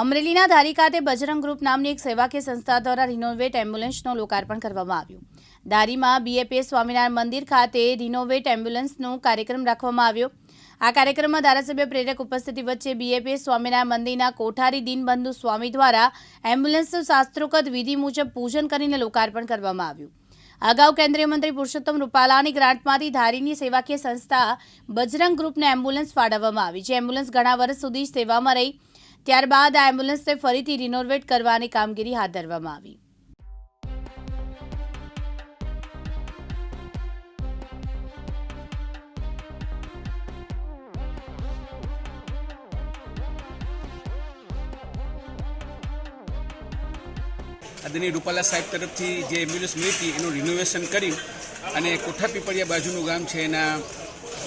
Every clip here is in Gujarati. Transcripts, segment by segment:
અમરેલીના ધારી ખાતે બજરંગ ગ્રુપ નામની એક સેવાકીય સંસ્થા દ્વારા રિનોવેટ એમ્બ્યુલન્સનું લોકાર્પણ કરવામાં આવ્યું. ધારીમાં બીએપીએ સ્વામિનારાયણ મંદિર ખાતે રિનોવેટ એમ્બ્યુલન્સનો કાર્યક્રમ રાખવામાં આવ્યો. આ કાર્યક્રમમાં ધારાસભ્ય પ્રેરક ઉપસ્થિતિ વચ્ચે બીએપીએ સ્વામિનારાયણ મંદિરના કોઠારી દીનબંધુ સ્વામી દ્વારા એમ્બ્યુલન્સનું શાસ્ત્રોક્ત વિધિ મુજબ પૂજન કરીને લોકાર્પણ કરવામાં આવ્યું. અગાઉ કેન્દ્રીય મંત્રી પુરુષોત્તમ રૂપાલાની ગ્રાન્ટમાંથી ધારીની સેવાકીય સંસ્થા બજરંગ ગ્રુપને એમ્બ્યુલન્સ ફાળવવામાં આવી, જે એમ્બ્યુલન્સ ઘણા વર્ષ સુધી સેવામાં રહી ત્યારબાદ આ એમ્બ્યુલન્સને ફરીથી રિનોવેટ કરવાની કામગીરી હાથ ધરવામાં આવી. આદરણીય રૂપાલા સાહેબ તરફથી જે એમ્બ્યુલન્સ મળી હતી, એનું રિનોવેશન કરી અને કોઠા પીપળિયા બાજુનું ગામ છે એના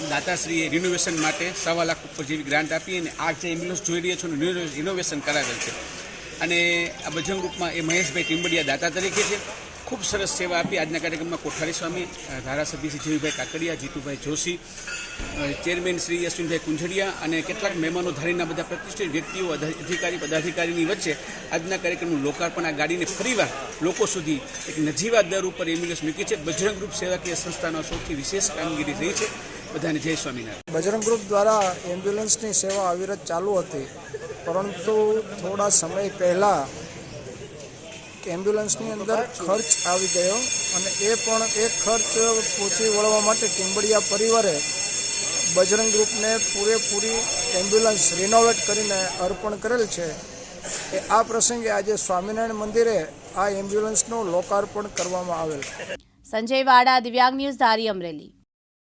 દાતાશ્રીએ રિનોવેશન માટે સવા લાખ ઉપર જેવી ગ્રાન્ટ આપી અને આ જે એમ્બ્યુલન્સ જોઈ રહ્યા છો રિનોવેશન કરાવેલ છે. અને આ બજરંગ ગ્રુપમાં એ મહેશભાઈ ટીમ્બડિયા દાતા તરીકે છે. ખૂબ સરસ સેવા આપી. આજના કાર્યક્રમમાં કોઠારી સ્વામી ધારાસભ્ય શ્રી જયભાઈ કાકડિયા, જીતુભાઈ જોશી ચેરમેન શ્રી અશ્વિનભાઈ કુંજડિયા અને કેટલાક મહેમાનો ધારીના બધા પ્રતિષ્ઠિત વ્યક્તિઓ અધિકારી, પદાધિકારીની વચ્ચે આજના કાર્યક્રમનું લોકાર્પણ આ ગાડીને ફરીવાર લોકો સુધી એક નજીવા દર ઉપર એમ્બ્યુલન્સ મૂકી છે. બજરંગ ગ્રુપ સેવાકીય સંસ્થાનો સૌથી વિશેષ કામગીરી રહી છે. બધાને જય સ્વામિનારાયણ. બજરંગ ગ્રુપ દ્વારા એમ્બ્યુલન્સની સેવા અવિરત ચાલુ હતી પરંતુ થોડા સમય પહેલાં એમ્બ્યુલન્સની અંદર ખર્ચ આવી ગયો અને એ પણ એ ખર્ચ પહોંચી વળવા માટે ટીમ્બડિયા પરિવારે બજરંગ ગ્રુપને પૂરેપૂરી એમ્બ્યુલન્સ રિનોવેટ કરીને અર્પણ કરેલ છે. એ આ પ્રસંગે આજે સ્વામિનારાયણ મંદિરે આ એમ્બ્યુલન્સનું લોકાર્પણ કરવામાં આવેલ. સંજય વાડા દિવ્યાંગ ન્યૂઝ ધારી અમરેલી.